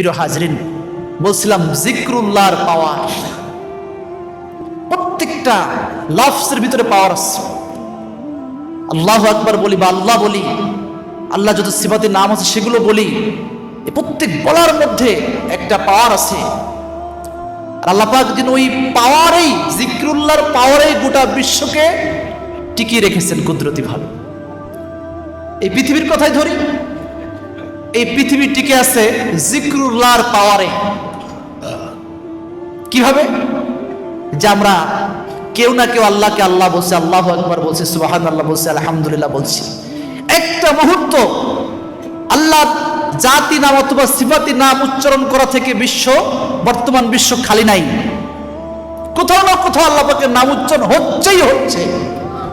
প্রিয় হাজরিন, বলছিলাম জিক্রুল্লাহর পাওয়ার। প্রত্যেকটা লফসের ভিতরে পাওয়ার আছে। আল্লাহ আকবার বলি বা আল্লাহ বলি, আল্লাহ যত সিফাতি নাম আছে সেগুলো বলি প্রত্যেক বলার মধ্যে একটা পাওয়ার আছে। আর আল্লাহ পাক যেন ওই পাওয়ারেই, জিক্রুল্লাহর পাওয়ারেই গোটা বিশ্বকে টিকিয়ে রেখেছেন কুদরতি ভাবে। এই পৃথিবীর কথাই ধরি এই পৃথিবী টিকে আছে জিক্রুল্লাহর পাওয়ারে কীভাবে? যে আমরা কেউ না কেউ আল্লাহকে আল্লাহ বলছে, আল্লাহ একবার বলছে সুবাহান আল্লাহ বলছে, আলহামদুলিল্লাহ বলছি। একটা মুহূর্ত আল্লাহ জাতি নাম অথবা সিফাতি নাম উচ্চারণ করা থেকে বিশ্ব, বর্তমান বিশ্ব খালি নাই। কোথাও না কোথাও আল্লাহ পাকের নাম উচ্চারণ হচ্ছেই হচ্ছে।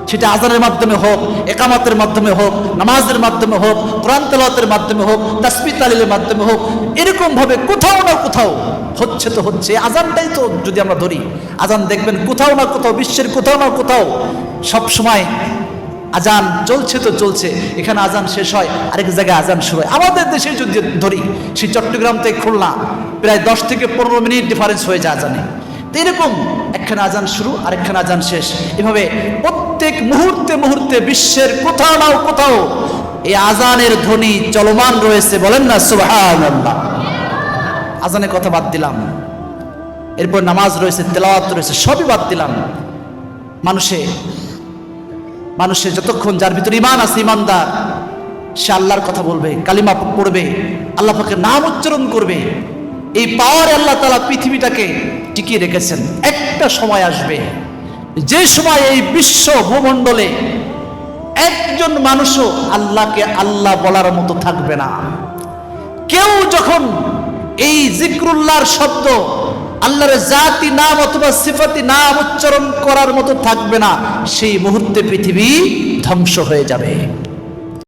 সেটা আজানের মাধ্যমে হোক, একামতের মাধ্যমে হোক, নামাজের মাধ্যমে হোক, কোরআন তেলাওয়াতের মাধ্যমে হোক তাসবি তালিলের মাধ্যমে হোক এরকমভাবে কোথাও না কোথাও হচ্ছে তো হচ্ছে আজানটাই তো যদি আমরা ধরি আজান দেখবেন কোথাও না কোথাও, বিশ্বের কোথাও না কোথাও সব সময় আজান চলছে তো চলছে, এখানে আজান শেষ হয়, আরেক জায়গায় আজান শুরু হয়। আমাদের দেশে যদি ধরি, সেই চট্টগ্রাম থেকে খুলনা, প্রায় দশ থেকে পনেরো মিনিট ডিফারেন্স হয়ে যায় আজানে তো এরকম একখানা আজান শুরু, আরেকখানে আজান শেষ। এভাবে প্রত্যেক মুহূর্তে মুহূর্তে বিশ্বের কোথাও না কোথাও এই আজানের ধ্বনি চলমান রয়েছে বলেন না সুবহান আজানের কথা বাদ দিলাম। এরপর নামাজ রয়েছে, তেলাওয়াত রয়েছে, সবই বাদ দিলাম। মানুষে মানুষের যতক্ষণ যার ভিতরে ইমান আছে ইমানদার সে আল্লাহর কথা বলবে, কালিমা পড়বে, আল্লাহ নাম উচ্চারণ করবে। এই পাওয়ারে আল্লাহ তালা পৃথিবীটাকে টিকিয়ে রেখেছেন। একটা সময় আসবে, যে সময় এই বিশ্ব ভূমণ্ডলে একজন মানুষও আল্লাহকে আল্লাহ বলার মতো থাকবে না। কেউ যখন এই জিক্রুল্লাহর শব্দ আল্লাহর জাতি নাম অথবা সিফাতি নাম উচ্চারণ করার মতো থাকবে না, সেই মুহূর্তে পৃথিবী ধ্বংস হয়ে যাবে।